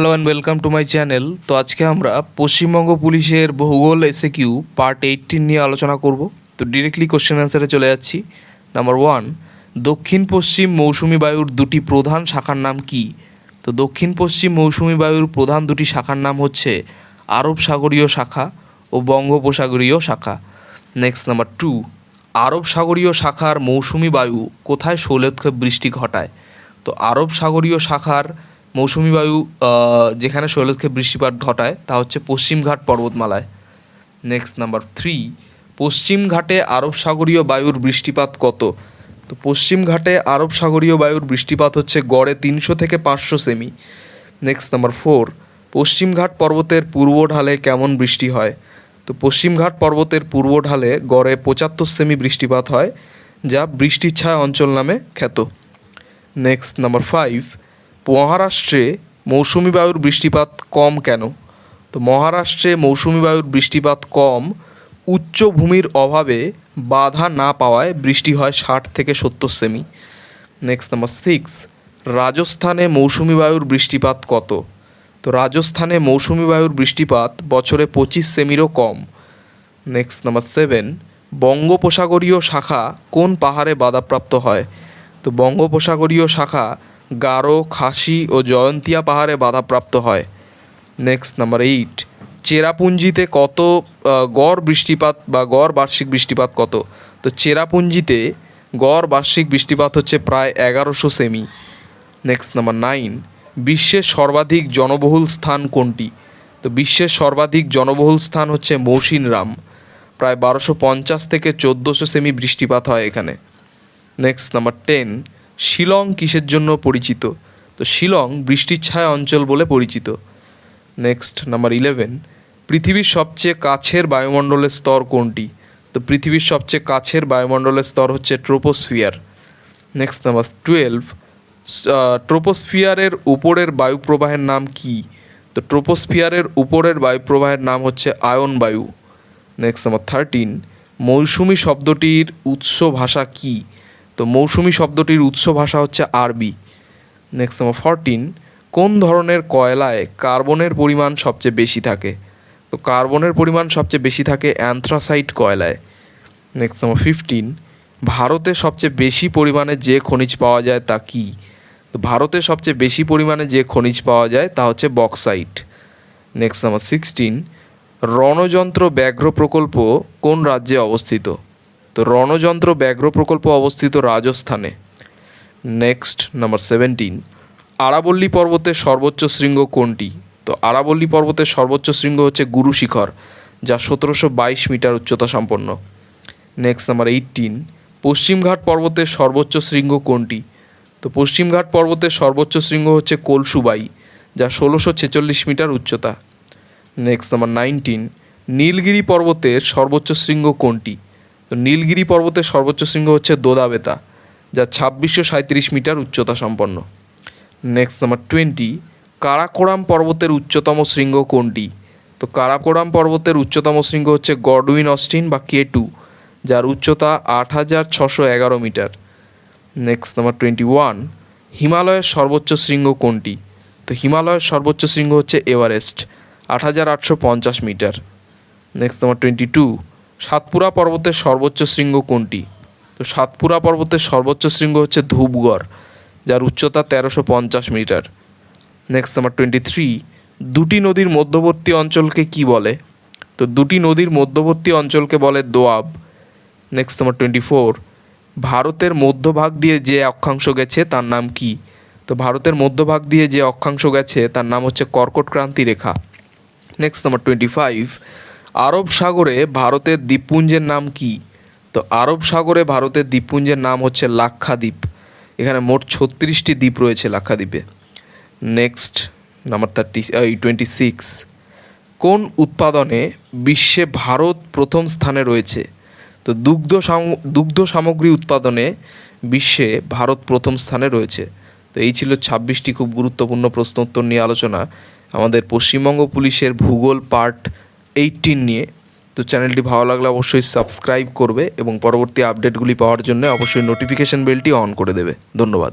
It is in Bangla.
Hello and welcome to my channel তো আজকে আমরা পশ্চিমবঙ্গ পুলিশের ভূগোল এসে কিউ পার্ট এইটিন নিয়ে আলোচনা করব। তো ডিরেক্টলি কোশ্চেন অ্যান্সারে চলে যাচ্ছি। নাম্বার ওয়ান দক্ষিণ পশ্চিম মৌসুমি বায়ুর দুটি প্রধান শাখার নাম কি? তো দক্ষিণ পশ্চিম মৌসুমি বায়ুর প্রধান দুটি শাখার নাম হচ্ছে আরব সাগরীয় শাখা ও বঙ্গোপসাগরীয় শাখা। নেক্সট নাম্বার টু আরব সাগরীয় শাখার মৌসুমি বায়ু কোথায় শৈলক্ষেপ বৃষ্টি ঘটায়? তো আরব সাগরীয় শাখার মৌসুমি বায়ু যেখানে শৈলক্ষেপ বৃষ্টিপাত ঘটায়, তা হচ্ছে পশ্চিমঘাট পর্বতমালায়। নেক্সট নাম্বার থ্রি পশ্চিম ঘাটে আরব সাগরীয় বায়ুর বৃষ্টিপাত কত? তো পশ্চিম ঘাটে আরব সাগরীয় বায়ুর বৃষ্টিপাত হচ্ছে গড়ে তিনশো থেকে পাঁচশো সেমি। নেক্সট নাম্বার ফোর পশ্চিমঘাট পর্বতের পূর্ব ঢালে কেমন বৃষ্টি হয়? তো পশ্চিমঘাট পর্বতের পূর্ব ঢালে গড়ে পঁচাত্তর সেমি বৃষ্টিপাত হয়, যা বৃষ্টির ছায়া অঞ্চল নামে খ্যাত। নেক্সট নাম্বার ফাইভ মহারাষ্ট্রে মৌসুমি বায়ুর বৃষ্টিপাত কম কেন? তো মহারাষ্ট্রে মৌসুমি বায়ুর বৃষ্টিপাত কম উচ্চভূমির অভাবে বাধা না পাওয়ায় বৃষ্টি হয় ষাট থেকে সত্তর সেমি। নেক্সট নাম্বার সিক্স রাজস্থানে মৌসুমি বায়ুর বৃষ্টিপাত কত? তো রাজস্থানে মৌসুমি বায়ুর বৃষ্টিপাত বছরে পঁচিশ সেমিরও কম। নেক্সট নাম্বার সেভেন বঙ্গোপসাগরীয় শাখা কোন পাহাড়ে বাধাপ্রাপ্ত হয়? তো বঙ্গোপসাগরীয় শাখা গারো, খাসি ও জয়ন্তিয়া পাহাড়ে বাধাপ্রাপ্ত হয়। নেক্সট নাম্বার এইট চেরাপুঞ্জিতে কত গড় বৃষ্টিপাত বা গড় বার্ষিক বৃষ্টিপাত কত? তো চেরাপুঞ্জিতে গড় বার্ষিক বৃষ্টিপাত হচ্ছে প্রায় এগারোশো সেমি। নেক্সট নাম্বার নাইন বিশ্বের সর্বাধিক জনবহুল স্থান কোনটি? তো বিশ্বের সর্বাধিক জনবহুল স্থান হচ্ছে মৌসিনরাম। প্রায় বারোশো পঞ্চাশ থেকে চোদ্দোশো সেমি বৃষ্টিপাত হয় এখানে। নেক্সট নাম্বার টেন শিলং কিসের জন্য পরিচিত? তো শিলং বৃষ্টির ছায়া অঞ্চল বলে পরিচিত। নেক্সট নাম্বার ইলেভেন পৃথিবীর সবচেয়ে কাছের বায়ুমণ্ডলের স্তর কোনটি? তো পৃথিবীর সবচেয়ে কাছের বায়ুমণ্ডলের স্তর হচ্ছে ট্রোপোস্ফিয়ার। নেক্সট নাম্বার টুয়েলভ ট্রোপোস্ফিয়ারের উপরের বায়ু প্রবাহের নাম কি? তো ট্রোপোস্ফিয়ারের উপরের বায়ু প্রবাহের নাম হচ্ছে আয়ন বায়ু। নেক্সট নাম্বার থার্টিন মৌসুমি শব্দটির উৎস ভাষা কি? তো মৌসুমি শব্দটির উৎস ভাষা হচ্ছে আরবি। নেক্সট নাম্বার ফরটিন কোন ধরনের কয়লায় কার্বনের পরিমাণ সবচেয়ে বেশি থাকে? তো কার্বনের পরিমাণ সবচেয়ে বেশি থাকে অ্যান্থ্রাসাইট কয়লায়। নেক্সট নাম্বার ফিফটিন ভারতে সবচেয়ে বেশি পরিমাণে যে খনিজ পাওয়া যায় তা কি? তো ভারতে সবচেয়ে বেশি পরিমাণে যে খনিজ পাওয়া যায় তা হচ্ছে বক্সাইট। নেক্সট নাম্বার সিক্সটিন রণযন্ত্র ব্যাঘ্র প্রকল্প কোন রাজ্যে অবস্থিত? তো রণযন্ত্র ব্যাঘ্র প্রকল্প অবস্থিত রাজস্থানে। নেক্সট নাম্বার সেভেন্টিন আরাবল্লী পর্বতের সর্বোচ্চ শৃঙ্গ কোনটি? তো আরাবল্লী পর্বতের সর্বোচ্চ শৃঙ্গ হচ্ছে গুরু শিখর, যা সতেরোশো বাইশ মিটার উচ্চতা সম্পন্ন। নেক্সট নাম্বার এইটিন পশ্চিমঘাট পর্বতের সর্বোচ্চ শৃঙ্গ কোনটি? তো পশ্চিমঘাট পর্বতের সর্বোচ্চ শৃঙ্গ হচ্ছে কলসুবাই, যা ষোলোশো ছেচল্লিশ মিটার উচ্চতা। নেক্সট নাম্বার নাইনটিন নীলগিরি পর্বতের সর্বোচ্চ শৃঙ্গ কোনটি? তো নীলগিরি পর্বতের সর্বোচ্চ শৃঙ্গ হচ্ছে দোদাবেতা, যা ছাব্বিশশো সাঁত্রিশ মিটার উচ্চতা সম্পন্ন। নেক্সট নাম্বার টোয়েন্টি কারাকোরাম পর্বতের উচ্চতম শৃঙ্গ কোনটি? তো কারাকোরাম পর্বতের উচ্চতম শৃঙ্গ হচ্ছে গডউইন অস্টিন বা কে টু, যার উচ্চতা আট হাজার ছশো এগারো metre. Next number twenty one হিমালয়ের সর্বোচ্চ শৃঙ্গ কোনটি? তো হিমালয়ের সর্বোচ্চ শৃঙ্গ হচ্ছে এভারেস্ট, আট হাজার আটশো পঞ্চাশ metre. Next number twenty two Satpura পর্বতের সর্বোচ্চ শৃঙ্গ কোনটি? তো সাতপুরা পর্বতের সর্বোচ্চ শৃঙ্গ হচ্ছে ধূপগড়, যার উচ্চতা তেরোশো পঞ্চাশ metre. Next number twenty three দুটি নদীর মধ্যবর্তী অঞ্চলকে কি বলে? তো দুটি নদীর মধ্যবর্তী অঞ্চলকে বলে doab. Next number twenty four ভারতের মধ্যভাগ দিয়ে যে অক্ষাংশ গেছে, তার নাম কি? তো ভারতের মধ্যভাগ দিয়ে যে অক্ষাংশ গেছে, তার নাম হচ্ছে কর্কট ক্রান্তি রেখা। নেক্সট নাম্বার টোয়েন্টি ফাইভ আরব সাগরে ভারতের দ্বীপপুঞ্জের নাম কি? তো আরব সাগরে ভারতের দ্বীপপুঞ্জের নাম হচ্ছে লাক্ষাদ্বীপ। এখানে মোট ছত্রিশটি দ্বীপ রয়েছে লাক্ষাদ্বীপে। Next number thirty twenty six কোন উৎপাদনে বিশ্বে ভারত প্রথম স্থানে রয়েছে? তো দুগ্ধ সাম- দুগ্ধ সামগ্রী উৎপাদনে বিশ্বে ভারত প্রথম স্থানে রয়েছে। তো এই ছিল ছাব্বিশটি খুব গুরুত্বপূর্ণ প্রশ্ন উত্তর নিয়ে আলোচনা। আমাদের পশ্চিমবঙ্গ পুলিশের ভূগোল পার্ট এইটিন নিয়ে। তো চ্যানেলটি ভালো লাগলে অবশ্যই সাবস্ক্রাইব করবে এবং পরবর্তী আপডেটগুলি পাওয়ার জন্য অবশ্যই নোটিফিকেশান বেলটি অন করে দেবে। ধন্যবাদ।